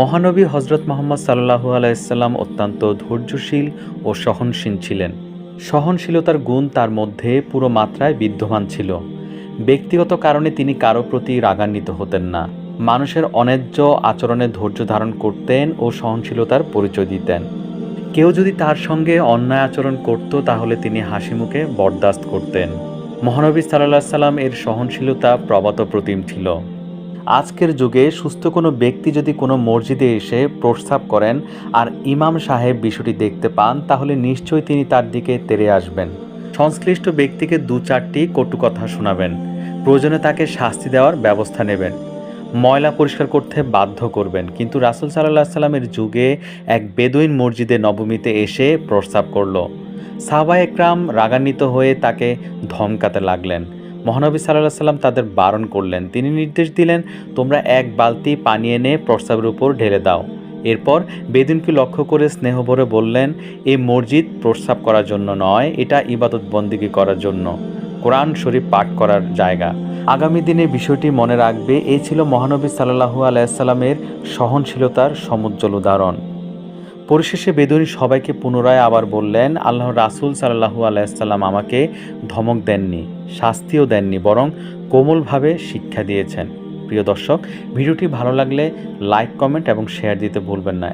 মহানবী হজরত মোহাম্মদ সাল্লাহু আলাইসাল্লাম অত্যন্ত ধৈর্যশীল ও সহনশীল ছিলেন। সহনশীলতার গুণ তার মধ্যে পুরো মাত্রায় বিদ্যমান ছিল। ব্যক্তিগত কারণে তিনি কারও প্রতি রাগান্বিত হতেন না। মানুষের অন্যায্য আচরণে ধৈর্য ধারণ করতেন ও সহনশীলতার পরিচয় দিতেন। কেউ যদি তার সঙ্গে অন্যায় আচরণ করত, তাহলে তিনি হাসি মুখে বরদাস্ত করতেন। মহানবী সাল্লাহ সাল্লাম এর সহনশীলতা প্রবাত প্রতিম ছিল। আজকের যুগে সুস্থ কোনো ব্যক্তি যদি কোনো মসজিদে এসে প্রস্তাব করেন আর ইমাম সাহেব বিষয়টি দেখতে পান, তাহলে নিশ্চয়ই তিনি তার দিকে তেরে আসবেন। সংশ্লিষ্ট ব্যক্তিকে দু চারটি কটু কথা শোনাবেন। প্রয়োজনে তাকে শাস্তি দেওয়ার ব্যবস্থা নেবেন। ময়লা পরিষ্কার করতে বাধ্য করবেন। কিন্তু রাসুল সাল্লাহ সাল্লামের যুগে এক বেদুইন মসজিদে নবমীতে এসে প্রস্তাব করল। সাহবা একরাম রাগান্বিত হয়ে তাকে ধমকাতে লাগলেন। মহানবী সাল্লাহ সাল্লাম তাদের বারণ করলেন। তিনি নির্দেশ দিলেন, তোমরা এক বালতি পানি এনে প্রস্রাবের উপর ঢেলে দাও। এরপর বেদিনকে লক্ষ্য করে স্নেহ ভরে বললেন এ মসজিদ প্রস্রাব করার জন্য নয়, এটা ইবাদত বন্দিগি করার জন্য। কোরআন শরীফ পাঠ করার জায়গা। আগামী দিনে বিষয়টি মনে রাখবে, এই ছিল মহানবী সাল্লাহু আলাইসাল্লামের সহনশীলতার সমুজ্জ্বল উদাহরণ। পরিশেষে বেদনী সবাইকে পুনরায় আবার বললেন আল্লাহ রাসুল সাল্লাহু আলাইসাল্লাম আমাকে ধমক দেননি, শাস্তিও দেননি, বরং কোমলভাবে শিক্ষা দিয়েছেন। প্রিয় দর্শক, ভিডিওটি ভালো লাগলে লাইক, কমেন্ট এবং শেয়ার দিতে ভুলবেন না।